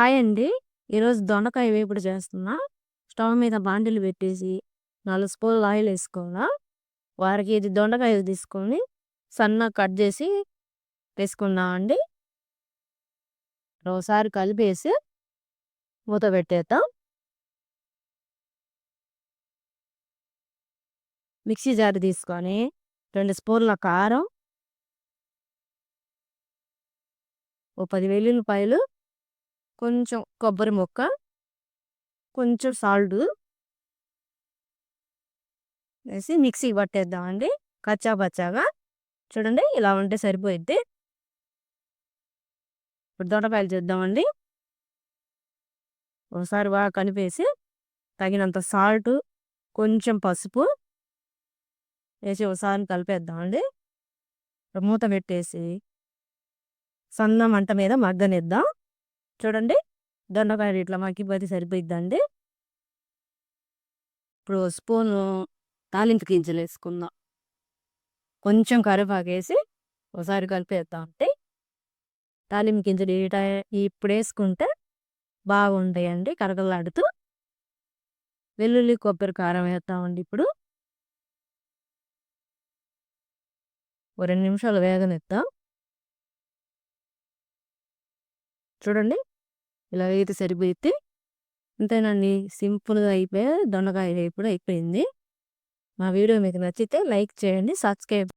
Hi అండి. ఈరోజు దొండకాయ వేపుడు చేస్తున్నా. స్టవ్ మీద బాండిలు పెట్టేసి, నాలుగు స్పూన్లు ఆయిల్ ఏసుకోవాలా. వారికి ఇది దొండకాయ తీసుకొని సన్నగా కట్ చేసి వేసుకున్నామండి ఒకసారి కలిపేసి మూత పెట్టేద్దాం. మిక్సీ జార్ తీసుకొని రెండు స్పూన్ల కారం, ఓ పది వెల్లుల్లిపాయలు, కొంచెం కొబ్బరి ముక్క, కొంచెం సాల్ట్ వేసి మిక్సీ పట్టేద్దామండి. కచ్చా పచ్చాగా చూడండి ఇలా ఉంటే సరిపోయిద్ది. ఇప్పుడు దొండకాయలు చేద్దామండి. ఒకసారి బాగా కలిపేసి తగినంత సాల్ట్, కొంచెం పసుపు వేసి ఒకసారి కలిపేద్దామండి. మూత పెట్టేసి సన్న మంట మీద మగ్గనిద్దాం. చూడండి దొండకాయలు ఇట్లా మగ్గిపోతే సరిపోయిద్దండి. ఇప్పుడు స్పూను తాలింపు గింజలు వేసుకుందాం. కొంచెం కరివేపాకు వేసి ఒకసారి కలిపేద్దాం అంటే తాలింపు గింజలు ఇప్పుడు వేసుకుంటే బాగుంటాయండి కరకలాడుతూ. వెల్లుల్లి కొబ్బరి కారం వేస్తామండి ఇప్పుడు. ఓ రెండు నిమిషాలు వేగనిద్దాం. చూడండి ఇలా సరిపోయితే అంతేనండి సింపుల్‌గా అయిపోయే దొండకాయ వేపుడు అయిపోయింది. మా వీడియో మీకు నచ్చితే లైక్ చేయండి. సబ్స్క్రైబ్